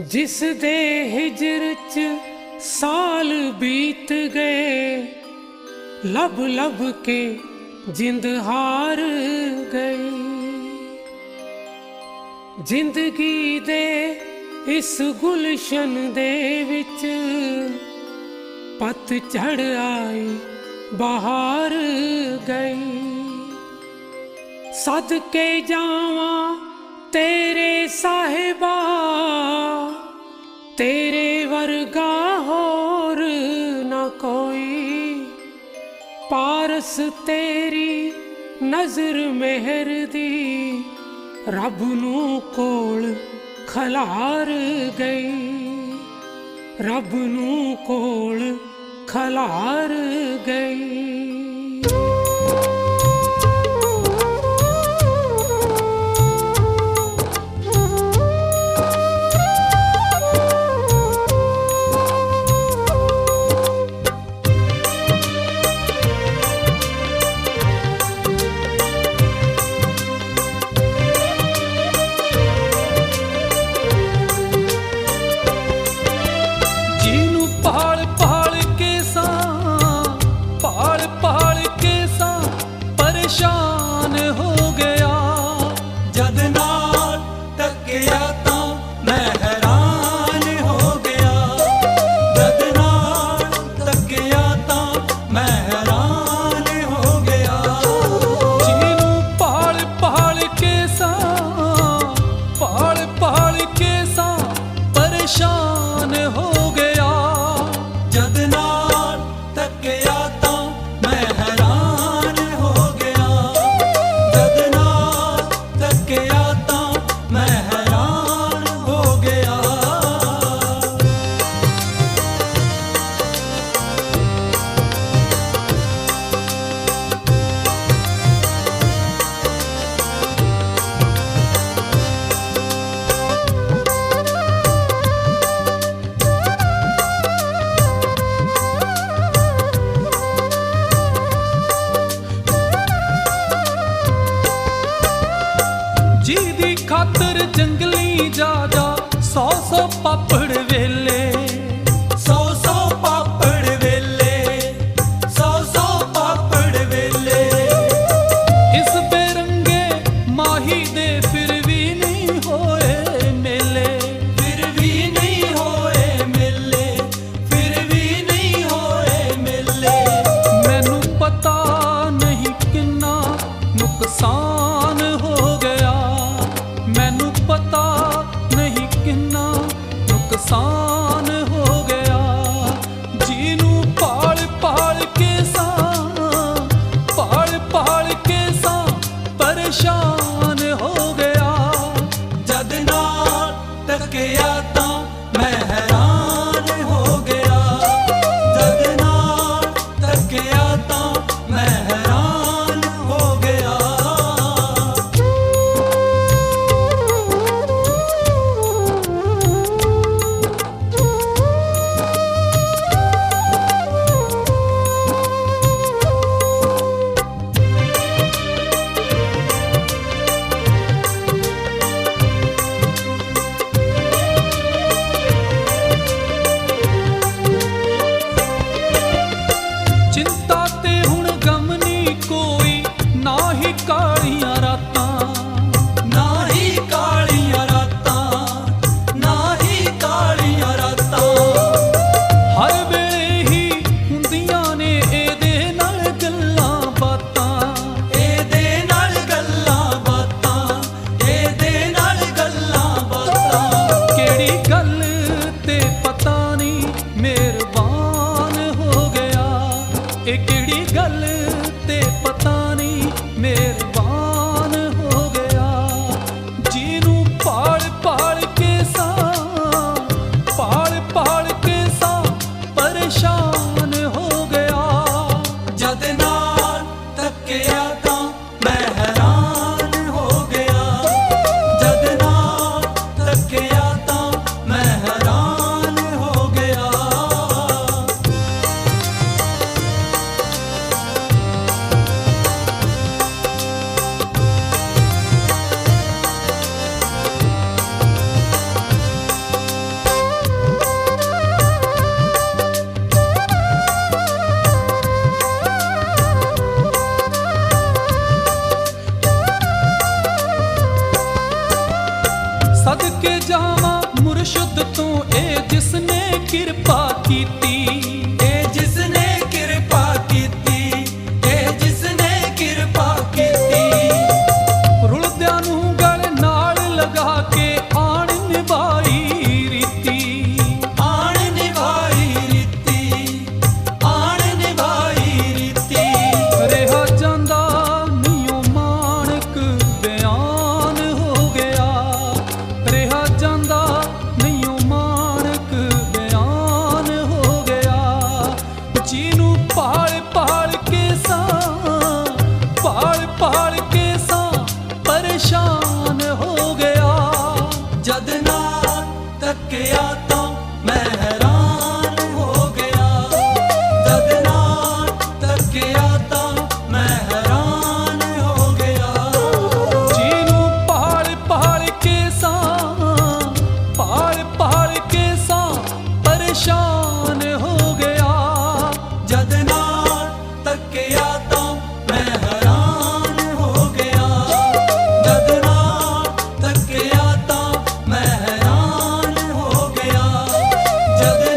ਜਿਸ ਦੇ ਹਿਜਰ ਚ ਸਾਲ ਬੀਤ ਗਏ। ਲਬ ਲਬ ਕੇ ਜਿੰਦ ਹਾਰ ਗਈ ਜ਼ਿੰਦਗੀ ਦੇ ਇਸ ਗੁਲਸ਼ਨ ਦੇ ਵਿੱਚ ਪਤ ਚੜ ਆਈ ਬਹਾਰ ਗਈ ਸਦਕੇ ਜਾਵਾਂ ਤੇਰੇ ਸਾਹਿਬਾ, ਤੇਰੇ ਵਰਗਾ ਹੋਰ ਨਾ ਕੋਈ। ਪਾਰਸ ਤੇਰੀ ਨਜ਼ਰ ਮਹਿਰ ਦੀ, ਰੱਬ ਨੂੰ ਕੋਲ ਖਲਾਰ ਗਈ। ਰੱਬ ਨੂੰ ਕੋਲ ਖਲਾਰ ਗਈ। ਖਾਤਰ ਜੰਗਲੀ song. por Tell